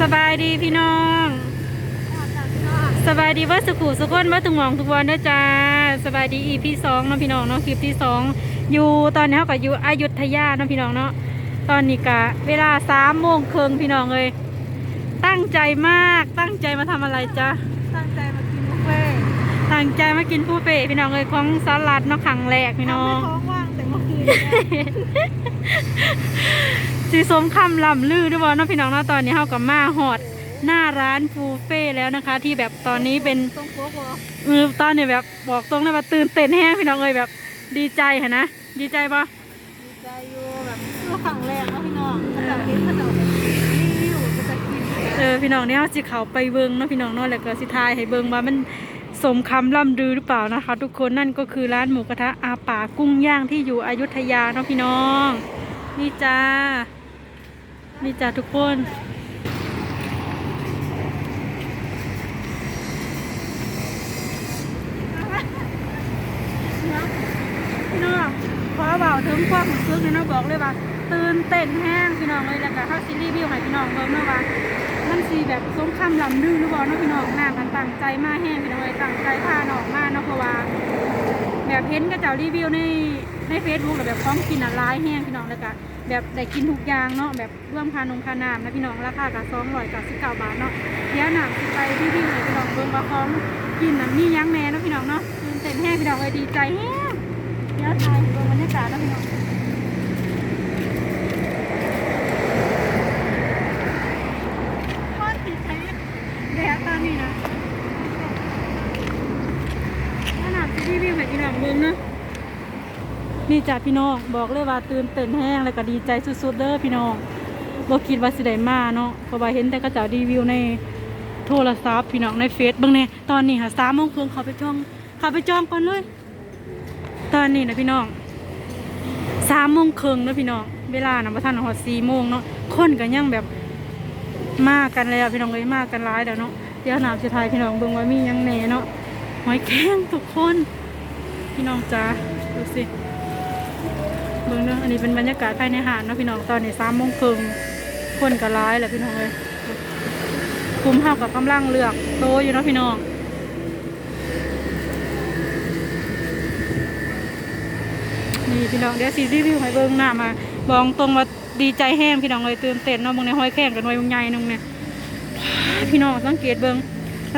สบายดีพี่น้อง สบายดีว่าสุขุสุขคนว่าทุกหมองทุกวันเด้อจ้าสบายดีอีพีสองเนาะพี่น้องเนาะคลิปที่สองอยู่ตอนนี้เขาก็อยู่อยุธยาเนาะพี่น้องเนาะตอนนี้กะเวลาสามโมงครึ่งพี่น้องเลยตั้งใจมากตั้งใจมาทำอะไรจ๊ะตั้งใจมากินบุฟเฟ่ต์ตั้งใจมากินผู้เฟ่พี่น้องเลยของสลัดเนาะครั้งแรกพี่น้องทำให้ท้องว่างแต่เมื่อคืนเนี่ย สีสมคำลำลือด้วยบอเนาะพี่น้องเนาะตอนนี้เขากับมาหอดหน้าร้านฟูเฟ่แล้วนะคะ ที่แบบตอนนี้เป็นต้องโป๊กวะเออตอนนี้แบบบอกตรงเลยว่าตื่นเต้นแห้งพี่น้องเลยแบบดีใจเห็นนะดีใจปะดีใจอยู่แบบเพื่อครั้งแรกนะพี่น้องถ้าจะกินถ้าจะรีวิวก็จะกินเออพี่น้องเนี่ยเขาสิเขาไปเบิงเนาะพี่น้องเนาะแล้วก็สิทายให้เบิงว่ามันสมคำล่ำลือหรือเปล่านะคะ ทุกคนนั่นก็คือร้านหมูกระทะอาป่ากุ้งย่างที่อยู่อยุธยาเนาะพี่น้อง นี่จ้า นี่จ้าทุกคนพี่น้องขอเบาถึงความรู้สึกเนี่ยเนาะบอกเลยว่าตื่นเต้นแห้งพี่น้องเลยแล้วก็เข้าซีรีส์วิวให้พี่น้องเบิ่งเนาะว่ามันสีแบบสมคำลำลือหรือเปล่าเนาะพี่น้องหน้ากันตั้งใจมากแห้งพี่น้องเลยตั้งใจพาน้องมาเนาะเพราะว่าแบบเห็นกระเจ้ารีวิวในในเฟซบุ๊กแบบพร้อมกินอะร้ายแห้งพี่น้องแล้วก็ แบบได้กินทุกอย่างเนาะแบบร่วมคานงคาน้ำนะพี่น้องราคากับสองร้อยกับสิบเก้าบาทเนาะเดี๋ยวหนังสิไปพี่พี่เห้พี่น้องเบิ้งว่าของกินน่ะมีหยังแม่เนาะพี่น้องเนาะตื่นเต้นแห้งพี่น้องเลยดีใจแห้งเดี๋ยวถ่ายดูบรรยากาศแล้วพี่น้องโคตรติดใจแดดตอนนี้นะขนาดที่รีวิวให้พี่น้องเบิ่งนะ นี่จ้ะพี่น้องบอกเลยว่าตื่นเต้นแห้งแล้วก็ดีใจสุดๆเด้อพี่น้องบ่คิดว่าสิได้มาเนาะเพราะว่าเห็นแต่กระเจ้ารีวิวในโทรศัพท์พี่น้องในเฟซเบิ่งแน่ตอนนี้ค่ะ3โมงครึ่งเขาไปจองเขาไปจองก่อนเลย ตอนนี้นะพี่น้องสามโมงครึ่งนะพี่น้องเวลานะประทานหอดสี่โมงเนาะคนกันยังแบบมากกันแล้วพี่น้องเลยมากกันร้ายแล้วเนาะเดี๋ยวหนามจะทายพี่น้องเบิ่งว่ามียังแหน่เนาะหอยแครงทุกคน พี่น้องจ้าดูสิ เบิ่งเนาะอันนี้เป็นบรรยากาศภายในหาดเนาะพี่น้องตอนนี้สามโมงครึ่งคนกันร้ายแหละพี่น้องเลยคุมเท่ากับกำลังเลือกโตอยู่เนาะพี่น้องนี่พี่น้องเดี๋ยวซีรีวิวให้เบิ่งหน้ามาบอกตรงว่าดีใจแห้งพี่น้องเลยตื่นเต้นเนาะมึงในห้อยแข้งกันไว้มึงใหญ่นึงเนี่ยพี่น้องสังเกตเบิ่ง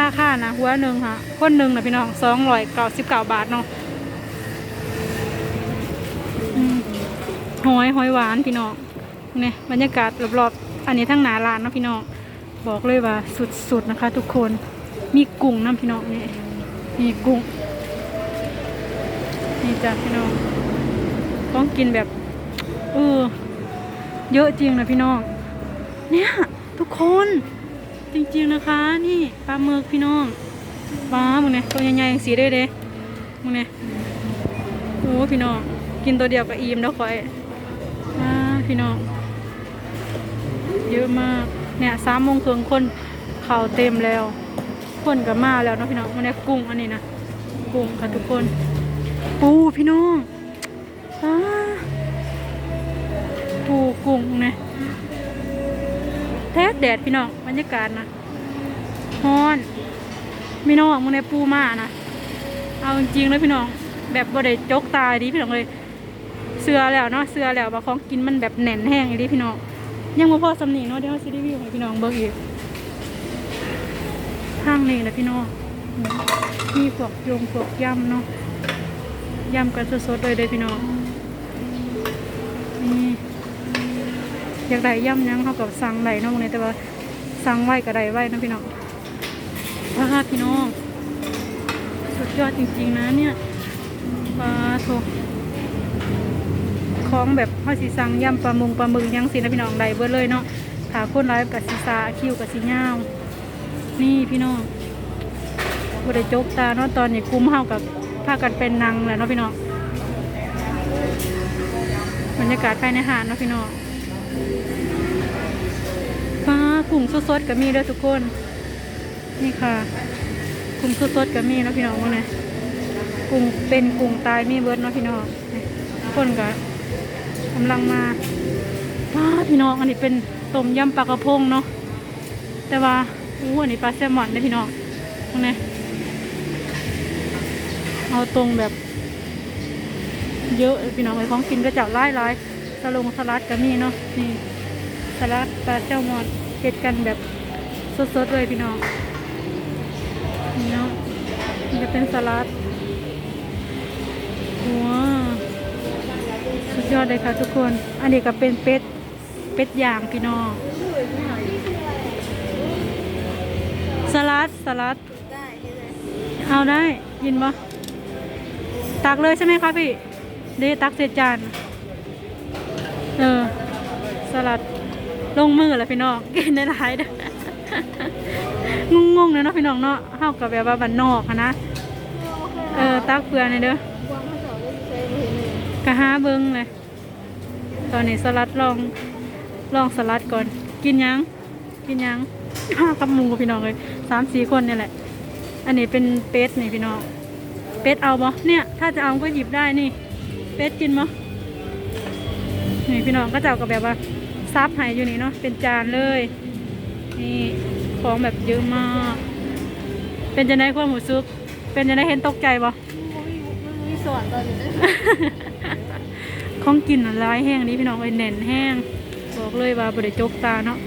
ราคานะหัวหนึ่งค่ะคนหนึ่งนะพี่น้องสองร้อยเก้าสิบเก้าบาทเนาะอืม หอยหอยหวานพี่น้องเนี่ยบรรยากาศรอบๆอันนี้ทั้งหนาลานนะพี่น้องบอกเลยว่าสุดๆนะคะ ทุกคนมีกุ้งน้ำพี่น้องนี่มีกุ้งนี่จ้ะพี่น้องต้องกินแบบเออเยอะจริงนะพี่น้องเนี่ยทุกคนจริงๆนะคะนี่ปลาหมึกพี่น้องปลามึงเนี่ยตัวใหญ่ๆสีได้เด้มึงเนี่ยโอ้พี่น้องกินตัวเดียวกับอีมแล้วคอย พี่น้อง เยอะมากเนี่ยสามโมงครึ่งคนเข่าเต็มแล้ว คนกับมาแล้วนะพี่น้องมันเนี่ยกุ้งอันนี้นะกุ้งค่ะทุกคนปูพี่น้องอปูกุ้งนะแท้แดดพี่น้องบรรยากาศนะฮ้อนพี่น้องมึงในปูมานะเอาจริงๆเลยพี่น้อง แบบบ่ได้จกตายดีพี่น้องเลย เสือแล้วเนาะเสือแล้วบาของกินมันแบบแน่นแห้งอย่างนี้พี่น้องยังบ่พอสำนีเนาะเดี๋ยวเราสิรีวิวให้พี่น้องเบิ่งอีกข้างนี้นะพี่น้องมีพวกโยงพวกย่ำเนาะย่ำกันสดๆเลยเด้อพี่น้องนี่อยากได้ย่ำยังเขากับสั่งได้เน้องเนี่ยแต่ว่าสั่งไหว้ก็ได้ไว้นะพี่น้องว้าพี่น้องสุดยอดจริงๆนะเนี่ยปลาโถ ของแบบเขาสีสังย่ำปลามุงปลาหมึกยังสินะพี่น้องได้เบิดเลยเนาะขาคนร้ายกับสีสาคิวกับสีเงานี่พี่น้องบได้จกตาเนาะตอนนี้คุ้มเฮากับพากันเป็นนางแหละเนาะพี่น้องบรรยากาศภายในหาดเนาะพี่น้องฟ้ากุ้งสดๆกับมีเด้อทุกคน นี่ค่ะกุ้งสดๆกับมีเนาะพี่น้องว่าไงกุ้งเป็นกุ้งตายมีเบิร์ดเนาะพี่น้องคนก็กำลังมาฟ้าพี่น้องอันนี้เป็นต้มยำปลากระพงเนาะแต่ว่าอู้อันนี้ปลาแซลมอนได้อพี่น้องตรงนี้เอาตรงแบบเยอะพี่น้องไอ้ของกินก็จะไล่ไล่สลงสลัดก็มีเนาะนี่สลัดปลาแซลมอนเก็ดกันแบบสดๆเลยพี่น้องนี่เนาะมันจะเป็นสลัดว้าว สุดยอดเลยค่ะทุกคน อันนี้ก็เป็นเป็ด เป็ดย่างพี่น้อง สลัด สลัดได้เลยเอาได้ยินปะตักเลยใช่ไหมคะพี่เดตักเศษจาน เออ สลัด ลงมือแล้วพี่น้อง กินได้หลายเด้องงงๆเลยเนาะพี่น้องเนาะเข้ากับแบบว่าบันนอกอะนะ เออ ตักเปลือหนอยเด้อ กะหาเบิ้งเลย ตอนนี้สลัดลองลองสลัดก่อน กินยัง กินยังห้ากับหมูพี่น้องเลยสามสี่คนเนี่ยแหละ อันนี้เป็นเป็ดนี่พี่น้อง เป็ดเอาบ่เนี่ย ถ้าจะเอาก็หยิบได้นี่ เป็ดกินบ่นี่พี่น้องก็จะเอากับแบบว่าซับใหายอยู่นี่เนาะ เป็นจานเลย นี่ของแบบเยอะมาก เป็นจะได้ความหมูซุป เป็นจะได้เห็นตกใจบ่มันมีมันมีสอนตอนนี้ด้วย ของกินร้ายแห้งนี้พี่น้องเอ้ยแน่นแห้งบอกเลยว่าบริจกตาเนาะ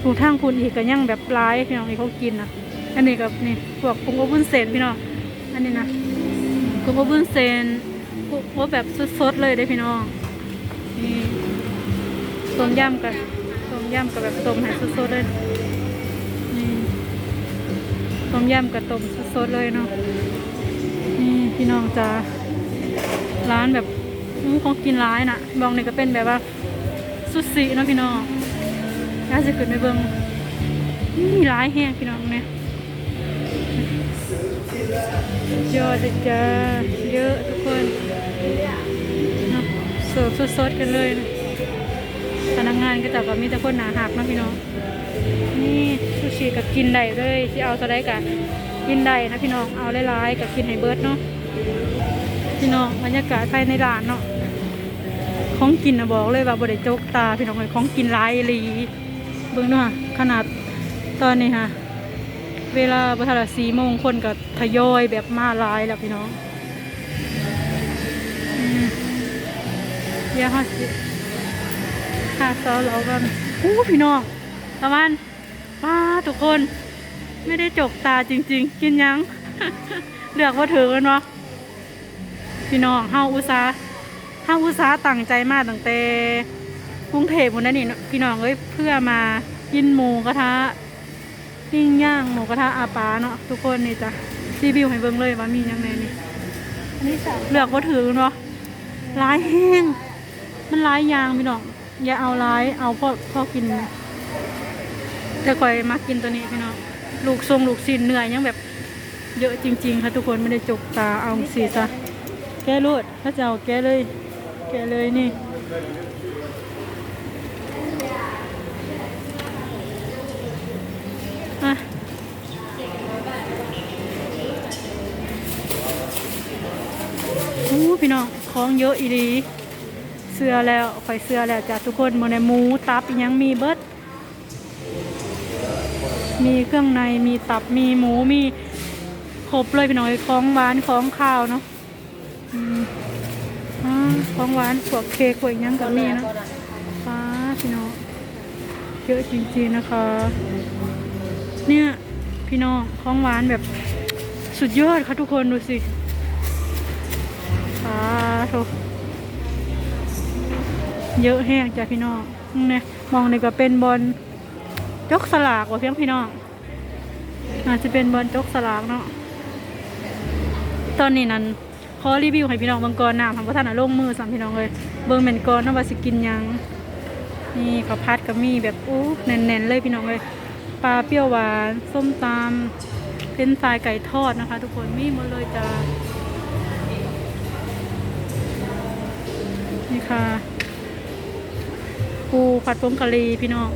ผูทางคุณอีกก็ยังแบบร้ายพี่น้องที่เขากินนะอันนี้กับนี่พวกกุ้งอบวุ้นเส้นพี่น้องอันนี้นะกุ้งอบวุ้นเส้นกุ้งอบแบบสดๆเลยได้พี่น้องนี่ต้มยำกันต้มยำกับแบบต้มให้สดๆเลยนี่ต้มยำกับต้มสดๆเลยเนาะนี่พี่น้องจ้าร้านแบบ ของกินร้ายน่ะบองนี่ก็เป็นแบบว่าสุสีเนาะพี่น้องน่าจะขึ้นไปเบิ่งมีร้ายแห้งพี่น้องเนี่ยเยอดเลยจ้าเยอะทุกคนเนาะสิร์ฟสดๆกันเลยนะพนักงานก็จะแบบมีแต่คนหนาหักนะพี่น้อง นี่ซูชิกับกินได้เลยที่เอาตัวได้กันกินได้นะพี่น้อง เอาหลายๆกับกินให้เบิร์ดเนาะ พี่น้องบรรยากาศภายในร้านเนาะ ของกินนะบอกเลยว่าบริโจกตาพี่น้องเลยของกินหลายหลีเบิ่งดูค่ะขนาดตอนนี้ค่ะเวลาประมาณสี่โมงคนก็ทยอยแบบมาลายแล้วพี่น้องเยวห้าสิบห้าซอเรากันอู้พี่น้องประมาณป้าทุกคนไม่ได้จกตาจริง ๆ กินยังเลือกว่าถือกันวะพี่น้องเฮาอุตสาห์ เฮาอุตสาห์ตั้งใจมากตั้งแต่กรุงเทพฯพุ่นนั่นนี่พี่น้องเอ้ยเพื่อมากินหมูกระทะปิ้งย่างหมูกระทะอาปาเนาะทุกคนนี่จ้ะรีวิวให้เบิ่งเลยว่ามียังไงนี่นเลือกว่าถือเนาะร้ายแห้งมันร้ายยางพี่น้องอย่าเอาร้ายเอาพ่อพ่อกินแต่คอยมากินตัวนี้พี่น้องลูกทรงลูกชิ้นเหนื้อยยังแบบเยอะจริง ๆ ค่ะทุกคนไม่ได้จกตาเอาสีซะแกะรวดถ้าจะเอาแกะเลย กะเลยนี่อะอู้พี่น้องของเยอะอีดี เสื้อแล้วข่อยเสื้อแล้วจ้ะทุกคนมดในหมูตับอีกยังมีเบิดมีเครื่องในมีตับมีหมูมีครบเลยพี่น้องของหวานของข้าวเนาะ ของหวานพวกเค้กพวกอีกอยังกับมีนะฟ้าพี่น้องเยอะจริงๆนะคะ เนี่ยพี่น้องของหวานแบบสุดยอดค่ะทุกคนดูสิฟ้าโถเยอะแห้งจ้ะพี่น้องเนี่ยมองนี่ก็เป็นบอลจกสลากว่ะเพียงพี่น้องอาจจะเป็นบอลจกสลากเนาะตอนนี้นั้น อรีวิวให้พี่น้องบางกอนน้ำทำพระท่านลงมือสามพี่น้องเลยเบิ่งเหม็นกอนนะว่าสิกินยังนี่ข้าวผัดก็มีแบบอู้แน่นๆเลยพี่น้องเลยปลาเปรี้ยวหวานส้มตำเป็นฟรายไก่ทอดนะคะ ทุกคนมีหมดเลยจ้านี่ค่ะปูผัดผงกะหรี่พี่น้อง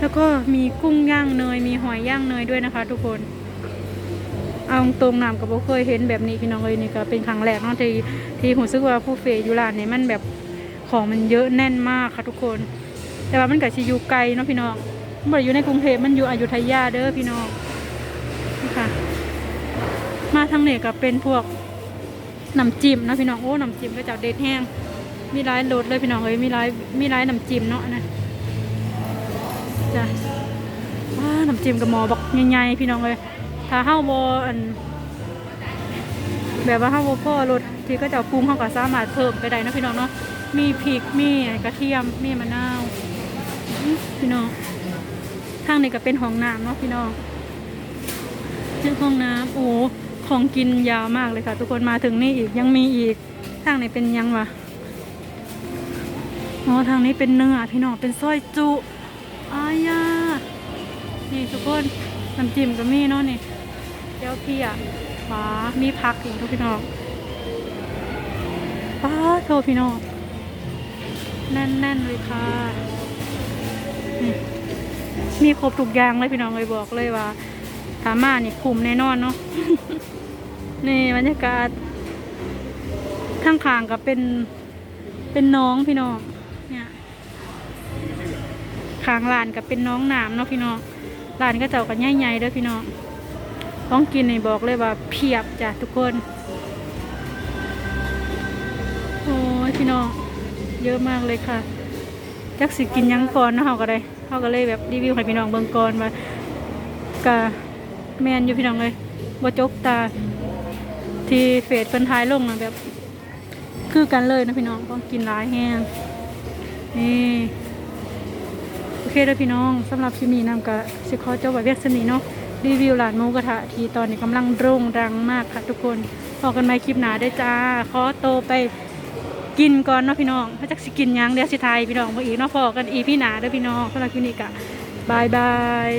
แล้วก็มีกุ้งย่างเนยมีหอยย่างเนยด้วยนะคะ ทุกคน เอาตรงน้ำกับโบเคยเห็นแบบนี้พี่น้องเลยนี่ก็เป็นครั้งแรกเนาะที่ที่ผมซึกว่าผู้เฟยอยู่ร้านนี้มันแบบของมันเยอะแน่นมากค่ะทุกคน แต่ว่ามันกับชิอยูไกลเนาะพี่น้องบ่ได้อยู่ในกรุงเทพมันอยู่อยุธยาเด้อพี่น้องนี่ค่ะ มาทางนี้ก็เป็นพวกน้ำจิ้มนะพี่น้องโอ้น้ำจิ้มก็จะเด็ดแห้งมีร้ายรสเลยพี่น้องเอ้ยมีร้ายมีร้ายน้ำจิ้มเนาะนะจ้ะว้าน้ำจิ้มกับหมอบอกใหญ่ๆพี่น้องเลย ถ้าเฮาบ่อันแบบว่าเฮาบ่พอรสที่ก็จะปรุงเฮาก็สามารถเพิ่มไปได้นะพี่น้องเนาะมีพริกมีกระเทียมมีมะนาวพี่น้องทางนี้ก็เป็นห้องน้ำเนาะพี่น้องเป็นห้องน้ำโอ้ของกินยาวมากเลยค่ะ ทุกคนมาถึงนี่อีกยังมีอีกทางไหนเป็นยังวะอ๋อทางนี้เป็นเนื้อพี่น้องเป็นสร้อยจุอายานี่ทุกคนน้ำจิ้มก็มีเนาะนี่ เจ้าพี่อะว้ามีผักอีกทุกพี่น้องป้าโทษพี่น้องแน่นๆเลยค่ะ มีครบทุกอย่างเลยพี่น้องเลยบอกเลยว่าถามมานี่คุมแน่นอนเนาะนี่บรรยากาศข้างขางๆก็เป็นเป็นน้องพี่น้องเนี่ยขางลานก็เป็นน้องนามเนาะพี่น้องลานก็เจ้ากันใหญ่ๆด้อพี่น้อง ต้องกินนี่บอกเลยว่าเพียบจ้ะทุกคน โอ้ยพี่น้อง เยอะมากเลยค่ะ จักสิกินยังก่อนนะเฮาก็ได้เฮาก็เลยแบบรีวิวให้พี่น้องเบิ่งก่อนว่ากะแมนอยู่พี่น้องเลยบ่จกตา ที่เฟซเพิ่นท้ายลงนะแบบ คือกันเลยนะพี่น้องต้องกินร้ายแห้งนี่โอเคเด้อพี่น้องสำหรับคลิปนี้นำกะสิขอจบไว้เวียกสนีเนาะ รีวิวร้านหมูกระทะที่ตอนนี้กำลังโด่งดังมากค่ะทุกคนพอกันไหมคลิปหนาได้จ้า ขอโตไปกินก่อนเนาะพี่น้องถ้าจักสิกินยังเดี๋ยวสิทายพี่น้องมาอีกเนาะพอกันอีพี่หนาเด้อพี่น้องสำหรับคลินิกอะบายบาย